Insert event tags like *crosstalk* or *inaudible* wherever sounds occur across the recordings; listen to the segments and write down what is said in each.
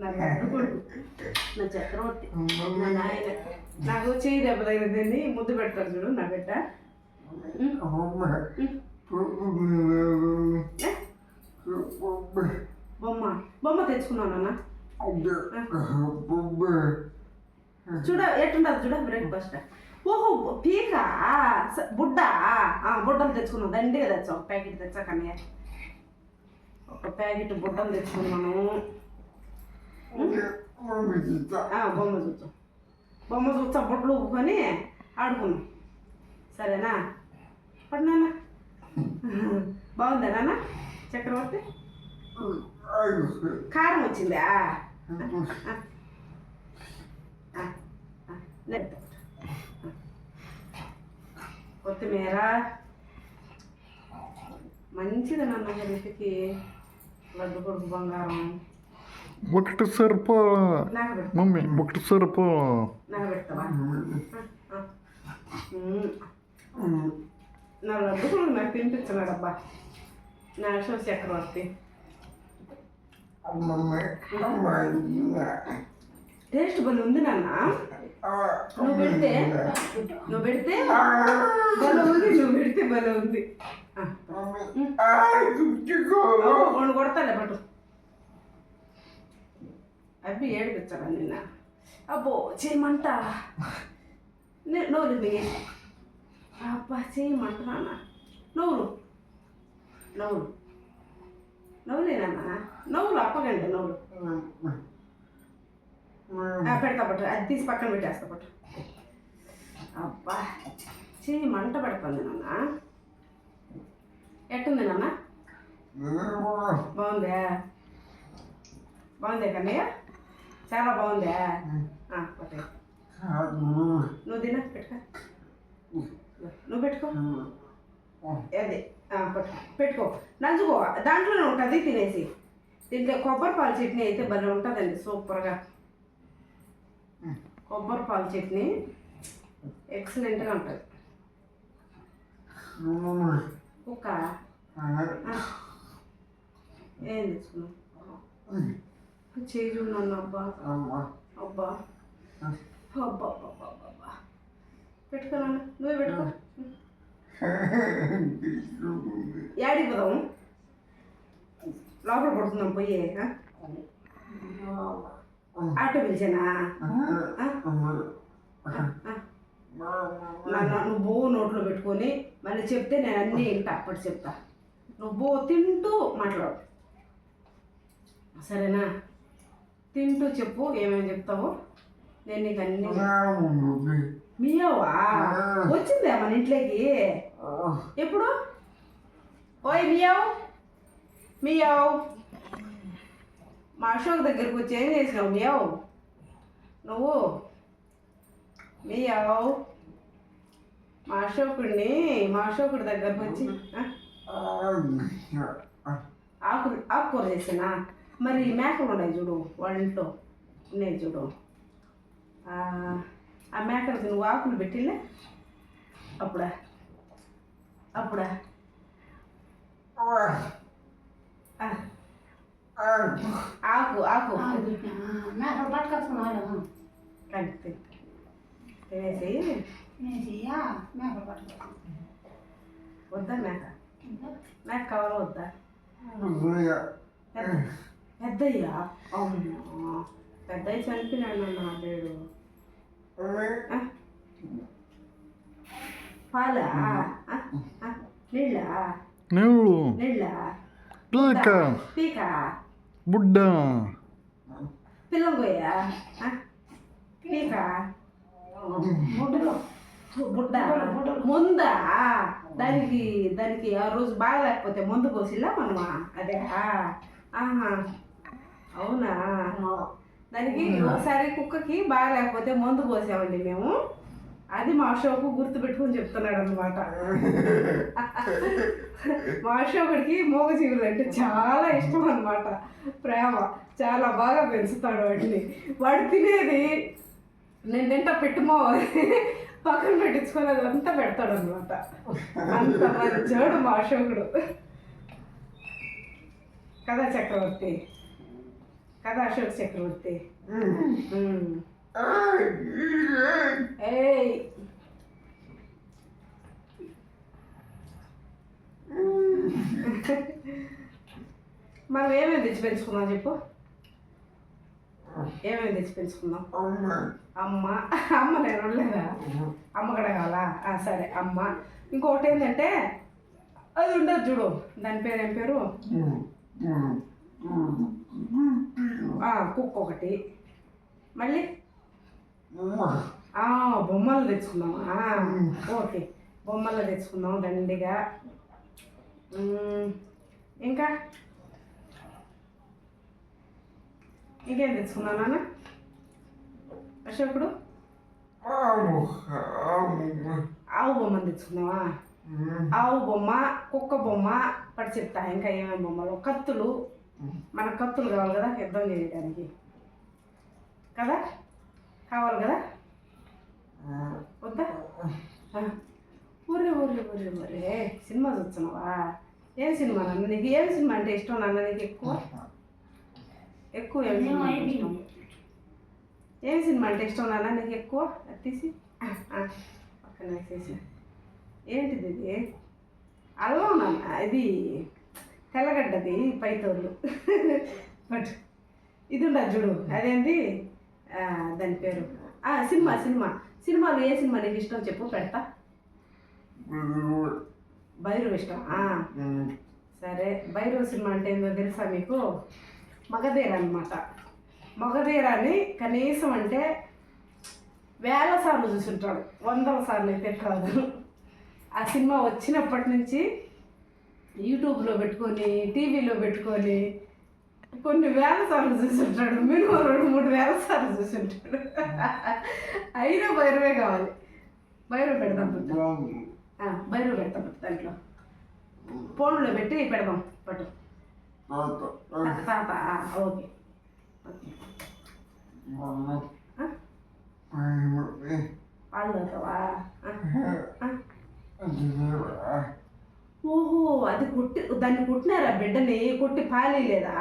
నా కొడుకు నా చక్రవర్తి నా నాయన. నాకు చేయి దెబ్బ తగిలిందని ముద్దు పెడతాడు చూడు నా బిడ్డ? బొమ్మ. బొమ్మ. తెచ్చుకున్నాను అన్న. చూడ ఎట్టుండదు చూడ బ్రేక్ఫాస్ట్ ఓహో పీక? బుడ్డ? ఆ, బుడ్డలు తెచ్చుకున్నాం దండిగా తెచ్చాం ఒక ప్యాకెట్ తెచ్చా కన్నయ్య ఒక ప్యాకెట్ బుడ్డలు తెచ్చుకున్నాను. బొమ్మ చూచాం బొమ్మ చూచా బుడ్డలు ఊపుకొని ఆడుకున్నాం సరేనా? పడినా బాగుందా నాన్న? చక్రవర్తి? కారం వచ్చిందా. కొత్తిమీర. మంచిది నాన్న హెల్త్కి. లడ్డు కొడుకు బంగారం. ఒకటి సరిపోలా నాకు పెడతా మమ్మీ ఒకటి సరిపోలా నాకు పెడతావా ఆ, ఆ. ఉమ్. నా లడ్డు కొడుకు నాకు తినిపించినాడు అబ్బా నా అశోక్ చక్రవర్తి టేస్ట్ భలే ఉంది నాన్న నువ్వు పెడితే నువ్వు పెడితే భలే ఉంది నువ్వు పెడితే భలే ఉంది ఆ. రెండు కొడతాలే పట్టు అబ్బి ఏడిపించాలా నిన్న అబ్బో చేయమంట నే- నోరు మిగి అబ్బా చేయమంట నాన్న నవ్వులు నవ్వులు నవ్వులేనన్నా నవ్వులు అప్పగండి నవ్వులు ఆ, పెడతా పట్టు అది తీసి పక్కన పెట్టేస్తా పట్టు అబ్బా చెయ్యి మంట పెడుతుంది నాన్న ఎట్టుంది నాన్న బాగుందా బాగుందే కన్నయ్య చాలా బాగుందా. నువ్వు తిన పెట్టుకో. నువ్వు పెట్టుకో. అదే పెట్టుకో. నంచుకో దాంట్లోనే ఉంటుంది తినేసి. దీంట్లో కొబ్బరి పాలు చట్నీ అయితే భలే ఉంటుందండి సూపర్గా. కొబ్బరి పాలు చట్నీ ఎక్సలెంట్గా ఉంటుంది. కుక్క? ఏం తెచ్చుకున్నావు? చేయి చూడను అబ్బా. అబ్బా. అబ్బా అబ్బా అబ్బా అబ్బా పెట్టుకో నాన్న నువ్వే పెట్టుకో. *laughs* యాడికి పోదాము లోపల పడుతున్నాం పోయి? ఆటో పిలిచానా? నన్ను నువ్వు నోట్లో పెట్టుకొని మళ్ళీ చెప్తే నేను అన్నీ వింటా అప్పటి చెప్తా. నువ్వు తింటూ మాట్లాడు. సరేనా? తింటూ చెప్పు ఏమేమి చెప్తావో. నేను నీకు అన్ని మీయవా వచ్చిందా మన ఇంట్లోకి? ఎప్పుడు? ఓయ్ మియావ్ మియావ్ మా అశోక్ దగ్గరికి వచ్చి ఏం చేసినావు? మియావ్ నువ్వు. మియావ్ మా అశోకుడిని మా అశోకుడి దగ్గరకు వచ్చి? ఆకు ఆకుకూర చేసినా? మరి మేకలు ఉన్నాయి చూడు వాళ్ళ ఇంట్లో ఉన్నాయి చూడు. ఆ, మేకలకి నువ్వు ఆకులు పెట్టిలే అప్పుడా? అప్పుడా? ఆ, ఆకు ఆకు. మేకలు పట్టుకొచ్చుకున్నాడు వద్దా మేక? మేక కావాలా వద్దా? పెద్దయ్యా? అవునా. పెద్దయ్య చనిపోయినాడు నా లేడు? పాలా? నీళ్ళా? నీళ్ళు. నీళ్ళా? పీక. పీక. బుడ్డ. పిల్లంగోయా పీక. ముడ్డులో బుడ్డ. ముందా? దానికి దానికి ఆ రోజు బాగలేకపోతే ముందు పోసిల్లా మనమా? అదే. ఆహా. అవునా? దానికి ఒకసారి కుక్కకి బాగలేకపోతే మందు పోసామండి మేము. అది మా షోకు గుర్తు పెట్టుకుని చెప్తున్నాడు అనమాట మా షోకుడికి మూగజీవులు అంటే చాలా ఇష్టం అనమాట ప్రేమ చాలా బాగా పెంచుతాడు వాటిని వాడు తినేది నేను తింటా పెట్టుమో పక్కన పెట్టించుకొని అదంతా పెడతాడు అనమాట అంత మంచోడు మా అశోకుడు. కదా చక్రవర్తి? కదా అశోక్ చక్రవర్తి? మనం ఏమేమి తెచ్చి పెంచుకుందాం చెప్పు? ఏమేమి తెచ్చి పెంచుకుందాం? అమ్మ. అమ్మ. నేను ఉండలేదా అమ్మ. కూడా కావాలా? సరే అమ్మ. ఇంకొకటి ఏంటంటే అది ఉండదు చూడు. దాని పేరు ఏం పేరు? ఆ, కుక్క ఒకటి. మళ్ళీ? బొమ్మలు తెచ్చుకుందాం. ఆ, ఓకే. బొమ్మలు తెచ్చుకుందాం దండిగా. ఇంకా? ఇంకేం తెచ్చుకున్నావు నాన్న? అశోకుడు? ఆవు. బొమ్మను తెచ్చుకున్నావా ఆవు బొమ్మ కుక్క బొమ్మ పడి చెప్తా ఇంకా ఏమేమి బొమ్మలు? కత్తులు. మనకు కత్తులు కావాలి కదా యుద్ధం చేయడానికి కదా? కావాలి కదా? వద్దా? ఆ. ఊరే ఊరే ఊరే ఊరే సినిమా చూస్తున్నావా? ఏం సినిమా నాన్న? నీకు ఏం సినిమా అంటే ఇష్టం నాన్న? నీకు ఎక్కువ? ఎక్కువ ఏం సినిమా అంటే ఇష్టం? ఏం సినిమా అంటే ఇష్టం నాన్న? నీకు ఎక్కువ? అది తీసి. పక్కన వేసేసి. ఏంటిది ఇది? అల్లం నాన్న? ఇది తెల్లగడ్డది పైతోళ్ళు. బట్ ఇది ఉండదు చూడు. అదేంటి దాని పేరు. ఆ, సినిమా సినిమా. సినిమాలు ఏ సినిమా నీకు ఇష్టం చెప్పు పెడతా. భైరవ్ ఇష్టం. సరే. భైరవ్ సినిమా అంటే ఏందో తెలుసా మీకు? మగధీర అనమాట మగధీరాన్ని కనీసం అంటే వేల సార్లు చూసుంటాడు. వందల సార్లు అయితే కాదు. ఆ సినిమా వచ్చినప్పటి నుంచి యూట్యూబ్లో పెట్టుకొని టీవీలో పెట్టుకొని కొన్ని వేల సార్లు చూసుంటాడు. మినిమం రెండు మూడు వేల సార్లు చూసుంటాడు. అయినా భైరవే కావాలి. భైరవ పెడదాం భైరవ పెడతాం పట్టు దాంట్లో. ఫోన్లో పెట్టి పెడదాం పట్టు. తాత ఓకే? పాలు. ఓహో అది కుట్టి దాన్ని కుట్టినారా బిడ్డని? కుట్టి పాలి లేదా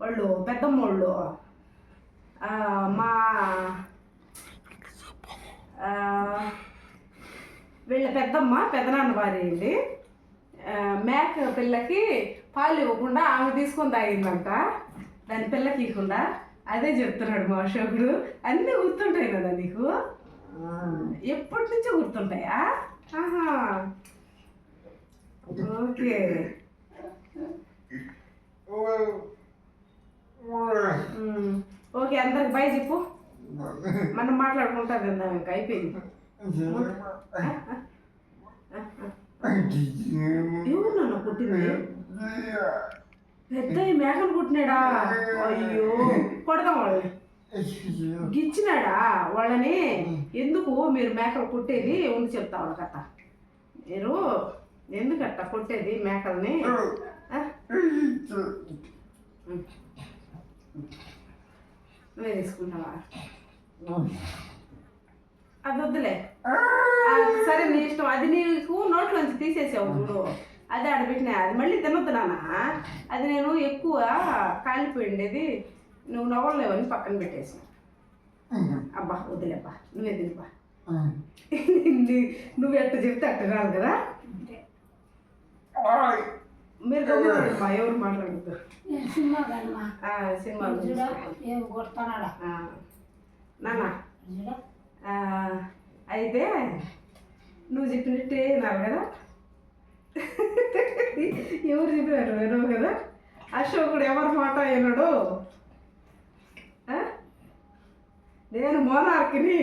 వాళ్ళు పెద్దమ్మ వాళ్ళు ఆ, మా వీళ్ళ పెద్దమ్మ పెదనాన్న భార్య అండి మేక పిల్లకి పాలు ఇవ్వకుండా ఆమె తీసుకొని తాగిందంట. దాని పిల్లకి ఇవ్వకుండా. అదే చెప్తున్నాడు మా అశోకుడు. అన్నీ గుర్తుంటాయి కదా నీకు? ఎప్పటి నుంచో గుర్తుంటాయా? ఆహా. ఓకే ఓకే అందరికి బాయ్ చెప్పు. మనం మాట్లాడుకుంటా కదా ఇంకా అయిపోయింది. ఎవరు నన్ను కుట్టింది? పెద్ద మేకలు కుట్టినాడా? అయ్యో కొడదాం వాళ్ళని. గిచ్చినాడా వాళ్ళని? ఎందుకు మీరు మేకలు కుట్టేది? ఉండి చెప్తా వాళ్ళ కథ. మీరు ఎందుకట్ట కొట్టేది మేకల్ని. నువ్వే తీసుకుంటావా? అది వద్దులే. ఆ, సరే నీ ఇష్టం. అది నీకు నోట్లోంచి తీసేసావు చూడు. అది ఆడబెట్టినా అది మళ్ళీ తినొద్దు నాన్న. అది నేను ఎక్కువ కాలిపోయిండేది నువ్వు నవ్వలేవని పక్కన పెట్టేసాను అబ్బా వదిలేబ్బా నువ్వే తినిపా. నువ్వు ఎట్ట చెప్తే అట్ట రాదు కదా? మీరు గమ్మునమ్మా ఎవరు మాట్లాడద్దు. నేను సినిమా కదమ్మా? సినిమా చూడ ఏం కొడతానాడా నాన్న. అయితే నువ్వు చెప్పినట్టే వినాలి కదా? ఎవరు చెప్పినారు? వినవు కదా? అశోకుడు ఎవరి మాట ఆ? నేను మోనార్కిని?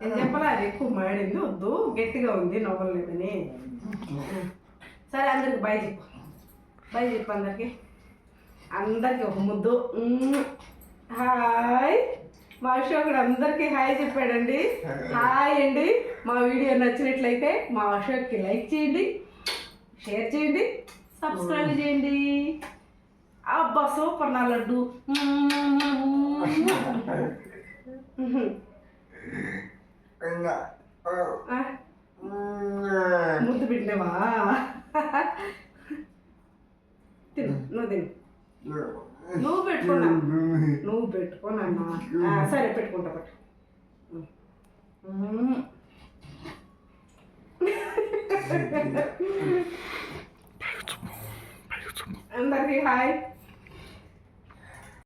నేను చెప్పలా? అది ఎక్కువ మాడింది వద్దు. గట్టిగా ఉంది నవ్వలేదని. సరే అందరికి బాయ్ చెప్పు. బాయ్ చెప్పు అందరికి. అందరికి ఒక ముద్దు. హాయ్. మా అశోకుడు అందరికీ హాయ్ చెప్పాడండి. హాయ్ అండి. మా వీడియో నచ్చినట్లయితే మా అశోక్కి లైక్ చేయండి షేర్ చేయండి సబ్స్క్రైబ్ చేయండి. అబ్బా సూపర్ నా లడ్డు. *laughs* ఆ, ముద్దు పెట్టినావా నువ్వు తిను నువ్వు పెట్టుకున్నా నువ్వు పెట్టుకున్నా సరే పెట్టుకుంటా పట్టు మ్మ్. అందరికీ హాయ్